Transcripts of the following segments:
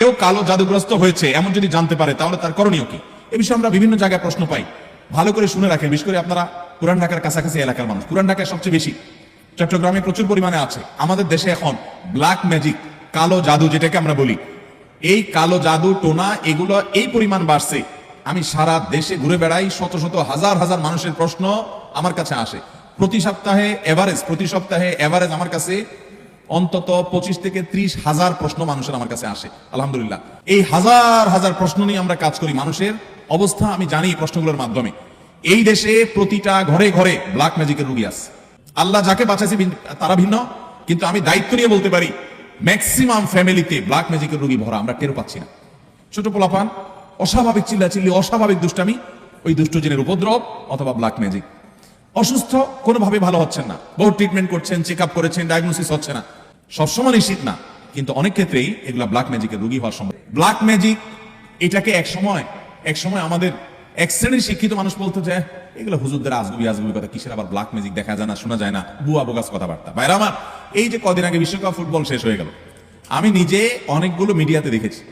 কেউ কালো জাদুগ্রস্ত হয়েছে, এমন যদি জানতে পারে, তাহলে তার করণীয় কি? এ বিষয়ে আমরা বিভিন্ন জায়গায় প্রশ্ন পাই। ভালো করে শুনে রাখেন, বিশেষ করে আপনারা পুরান ঢাকার কাছাকাছি এলাকার মানুষ। পুরান ঢাকায় সবচেয়ে বেশি চট্টগ্রামে প্রচুর পরিমাণে আছে। আমাদের দেশে এখন ব্ল্যাক ম্যাজিক কালো জাদু যেটাকে আমরা বলি। এই কালো জাদু, টোনা, এগুলো এই পরিমাণ বাড়ছে। আমি সারা দেশে ঘুরে বেড়াই, শত শত হাজার হাজার মানুষের প্রশ্ন আমার কাছে আসে। প্রতি সপ্তাহে এভারেজ প্রতি সপ্তাহে এভারেজ আমার কাছে অন্তত পঁচিশ থেকে ত্রিশ হাজার প্রশ্ন মানুষের আমার কাছে আসে, আলহামদুলিল্লাহ। এই হাজার হাজার প্রশ্ন নিয়ে আমরা কাজ করি মানুষের অবস্থা, আমি জানি প্রশ্নগুলোর মাধ্যমে। এই দেশে প্রতিটা ঘরে ঘরে ব্ল্যাক ম্যাজিকের রুগী আছে। আল্লাহ যাকে বাঁচাইছে তারা ভিন্ন, কিন্তু আমি দায়িত্ব নিয়ে বলতে পারি ম্যাক্সিমাম ফ্যামিলিতে ব্ল্যাক ম্যাজিকের রুগী ভরা, আমরা টের পাচ্ছি না। ছোট পোলাপান, অস্বাভাবিক চিল্লাচিল্লি, অস্বাভাবিক দুষ্টামি, ওই দুষ্টজনের উপদ্রব অথবা ব্ল্যাক ম্যাজিক অসুস্থ কোনোভাবে ভালো হচ্ছেন না। বহু ট্রিটমেন্ট করছেন চেক আপ করেছেন ডায়াগনোসিস হচ্ছে না। সবসময় নিশ্চিত না, কিন্তু অনেক ক্ষেত্রেই এগুলো ব্ল্যাক ম্যাজিকের রোগী হওয়ার সম্ভব। ব্ল্যাক ম্যাজিক এটাকে এক সময় এক সময় আমাদের এক শ্রেণির শিক্ষিত মানুষ বলতো যে, এগুলো হুজুরদের আজগুবি আজগুবি কথা কিসের আবার ব্ল্যাক ম্যাজিক দেখা যায় না, শোনা যায় না বুয়া বোগাস কথাবার্তা। বাইরে আমার, এই যে কদিন আগে বিশ্বকাপ ফুটবল শেষ হয়ে গেল, আমি নিজে অনেকগুলো মিডিয়াতে দেখেছি।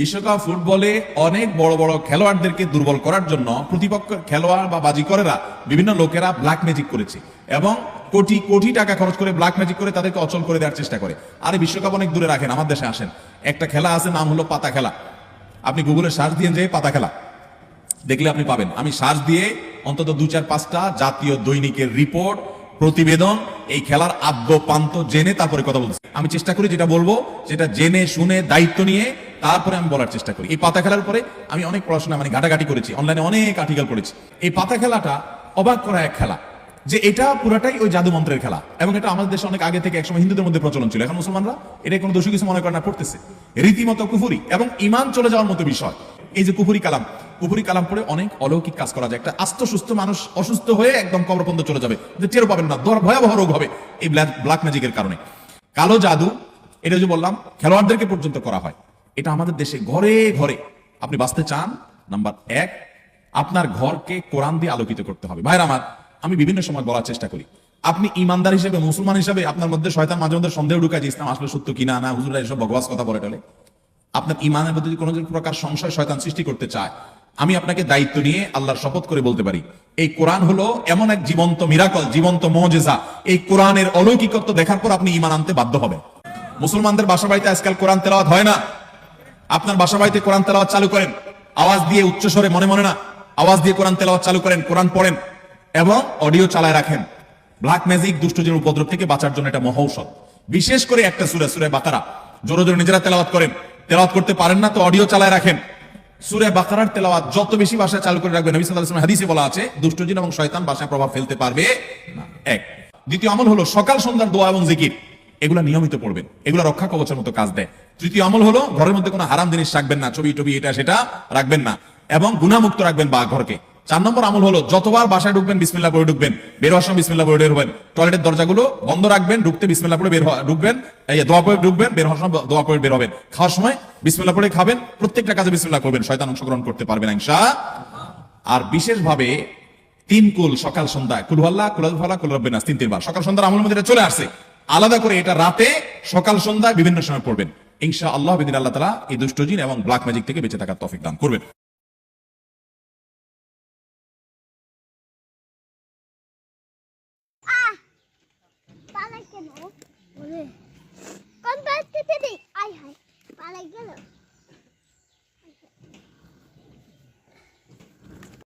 বিশ্বকাপ ফুটবলে অনেক বড় বড় খেলোয়াড়দেরকে দুর্বল করার জন্য প্রতিপক্ষের খেলোয়াড় বা বাজিকরেরা বিভিন্ন লোকেরা ব্ল্যাক ম্যাজিক করেছে এবং কোটি কোটি টাকা খরচ করে ব্ল্যাক ম্যাজিক করে তাদেরকে অচল করে দেওয়ার চেষ্টা করে। আরে বিশ্বকাপ অনেক দূরে রাখেন, আমার দেশে আসেন। একটা খেলা আছে, নাম হলো পাতা খেলা। আপনি গুগলে সার্চ দিয়ে যে পাতা খেলা। দেখলে আপনি পাবেন। আমি সার্চ দিয়ে অন্তত দু চার পাঁচটা জাতীয় দৈনিকের রিপোর্ট প্রতিবেদন, এই খেলার আদ্য পান্ত জেনে তারপরে কথা বলছি। আমি চেষ্টা করি যেটা বলব যেটা জেনে, শুনে, দায়িত্ব নিয়ে তারপরে আমি বলার চেষ্টা করি। এই পাতা খেলার পরে আমি অনেক পড়াশোনা মানে ঘাটাঘাটি করেছি। অনলাইনে অনেক আর্টিকেল পড়েছি। এই পাতা খেলাটা অবাক করা এক খেলা। যে এটা পুরাটাই ওই জাদু মন্ত্রের খেলা। এবং এটা আমাদের দেশে অনেক আগে থেকে একসময় হিন্দুদের মধ্যে প্রচলন ছিল। এখন মুসলমানরা এটা কোনো দোষী কিছু মনে করে না, পড়তেছে। রীতিমতো কুফুরি এবং ইমান চলে যাওয়ার মতো বিষয়। এই যে কুফুরি কালাম কুফুরি কালাম পড়ে অনেক অলৌকিক কাজ করা যায়। একটা আস্ত, সুস্থ মানুষ অসুস্থ হয়ে একদম কবরপন্দ চলে যাবে। যে টেরও পাবেন না, দর ভয়াবহ রোগ হবে এই ব্ল্যাক ম্যাজিকের কারণে। কালো জাদু, এটা যে বললাম, খেলোয়াড়দেরকে পর্যন্ত করা হয়। এটা আমাদের দেশে ঘরে ঘরে। আপনি বাঁচতে চান, নাম্বার এক, আপনার ঘরকে কোরআন দিয়ে আলোকিত করতে হবে। ভাইরা আমার আমি বিভিন্ন সময় বলার চেষ্টা করি। আপনি ইমানদার হিসেবে, মুসলমান হিসেবে আপনার মধ্যে শয়তান মাঝে মধ্যে সন্দেহ ঢুকায় যে ইসলাম আসলে সত্য কিনা না হুজুরা এসব ভগবাস কথা বলে টলে। আপনার ইমানের মধ্যে যদি কোনো প্রকার সংশয় শয়তান সৃষ্টি করতে চায়, আমি আপনাকে দায়িত্ব নিয়ে আল্লাহর শপথ করে বলতে পারি। এই কোরআন হলো এমন এক জীবন্ত মিরাকল, জীবন্ত মজেজা। এই কোরআনের অলৌকিকত্ব দেখার পর আপনি ইমান আনতে বাধ্য হবেন। মুসলমানদের বাসা বাড়িতে আজকাল কোরআন তেলাওয়াত হয় না। আপনার বাসা বাড়িতে কোরআন তেলাওয়াত চালু করেন। আওয়াজ দিয়ে উচ্চ স্বরে মনে মনে না। আওয়াজ দিয়ে কোরআন তেলাওয়াত চালু করেন, কোরআন পড়েন। এবং অডিও চালায় রাখেন। ব্ল্যাক ম্যাজিক দুষ্টজনের উপদ্রব থেকে বাঁচার জন্য এটা মহৌষধ। বিশেষ করে একটা সুরে সুরে বাকারা। জোরে জোরে নিজেরা তেলাওয়াত করেন। তেলাওয়াত করতে পারেন না তো অডিও চালায় রাখেন। সুরে বাকারার তেলাওয়াত যত বেশি ভাষায় চালু করে রাখবেন, নবী সাল্লাল্লাহু হাদিসে বলা আছে দুষ্টজিন এবং শয়তান ভাষায় প্রভাব ফেলতে পারবে না। এক। দ্বিতীয় আমল হলো সকাল সন্ধ্যার দোয়া এবং জিকির। এগুলা নিয়মিত পড়বেন। এগুলা রক্ষা কবচের মতো কাজ দেয়। তৃতীয় আমল হলো ঘরের মধ্যে কোনো হারাম জিনিস রাখবেন না, ছবি টবি এটা সেটা রাখবেন না। এবং গুণামুক্ত রাখবেন বা ঘরকে। চার নম্বর আমল হলো, যতবার বাসায় ঢুকবেন, বিসমিল্লাহ পড়ে ঢুকবেন, বের হওয়ার সময় বিসমিল্লাহ পড়ে হবেন। টয়লেটের দরজাগুলো বন্ধ রাখবেন, ঢুকতে বিসমিল্লাহ পড়ে বের ঢুকবেন, এই দোয়া পড়ে ঢুকবেন, বের হওয়ার সময় দোয়া পড়ে বের হবেন। খাওয়ার সময় বিসমিল্লাহ পড়ে খাবেন, প্রত্যেকটা কাজে বিসমিল্লাহ করবেন, শয়তান অংশগ্রহণ করতে পারবেন ইনশা আর বিশেষভাবে তিন কুল, সকাল, সন্ধ্যা কুলহাল্লা কুলাল্লাহ কুলরব্বিনাস তিন তিনবার সকাল, সন্ধ্যার আমল মধ্যে চলে আসছে। আলাদা করে এটা রাতে, সকাল সন্ধ্যা বিভিন্ন সময় পড়বেন। ইনশা আল্লাহ বিদিন আল্লাহ তালা এই দুষ্টজিন এবং ব্ল্যাক ম্যাজিক থেকে বেঁচে থাকার তফিক দান করবেন। পালাই কেন ওরে কোন বাস থেকে দিই আই হাই পালাই গেল